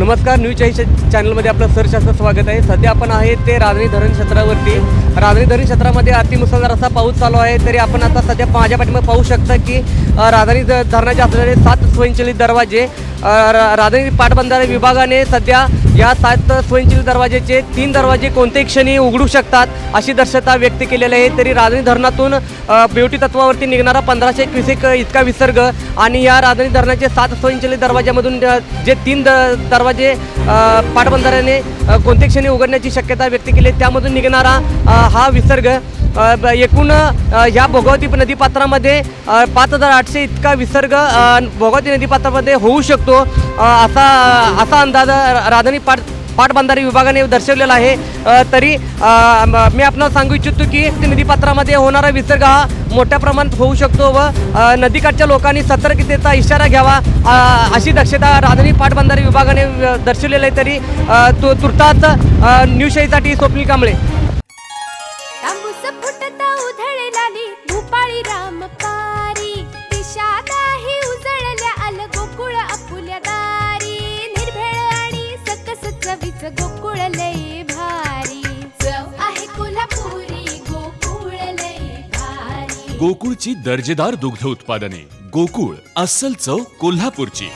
नमस्कार न्यूज चाळीस चॅनलमध्ये आपलं सरशास्त्र स्वागत आहे. सध्या आपण आहे ते राजनी धरण क्षेत्रावरती. राजनी धरण क्षेत्रामध्ये अतिमुसळधार असा पाऊस चालू आहे तरी आपण आता सध्या माझ्या पाठीमध्ये पाहू शकता की राजधानी धरणाचे असलेले सात स्वयंचलित दरवाजे अ, रा- राजधानी पाटबंधारे विभागाने सध्या या सात स्वयंचलित दरवाजेचे तीन दरवाजे कोणत्याही क्षणी उघडू शकतात अशी दर्शता व्यक्त केलेली आहे तरी राजधानी धरणातून ब्युटी बेवटी तत्वावरती निघणारा पंधराशे क्युसेक इतका विसर्ग आणि या राजधानी धरणाचे सात स्वयंचलित दरवाज्यामधून जे तीन द दरवाजे पाटबंधाऱ्याने कोणत्याही क्षणी उघडण्याची शक्यता व्यक्त केली आहे. त्यामधून निघणारा हा विसर्ग एकूण ह्या भोगावती नदीपात्रामध्ये पाच हजार आठशे इतका विसर्ग भोगावती नदीपात्रामध्ये होऊ शकतो. असा असा अंदाज राजधानी पाट पाटबंधारे विभागाने दर्शवलेला आहे. तरी मी आपल्याला सांगू इच्छितो की ते नदीपात्रामध्ये होणारा विसर्ग हा मोठ्या प्रमाणात होऊ शकतो व नदीकाठच्या लोकांनी सतर्कतेचा इशारा घ्यावा अशी दक्षता राजधानी पाटबंधारे विभागाने दर्शवलेली आहे. तरी अ, तु तुर्तास अ, स्वप्नील कांबळे फुटता उधळलाली भूपाळी रामपारी. दिशा नाही उजळल्या आल गोकुळ आपुल्या दारी. निर्भेळ आणि सकस चवीच गोकुळ लय भारी. चव आहे कोल्हापुरी गोकुळ लय भारी. गोकुळची दर्जेदार दुग्ध उत्पादने. गोकुळ अस्सल चव कोल्हापूरची.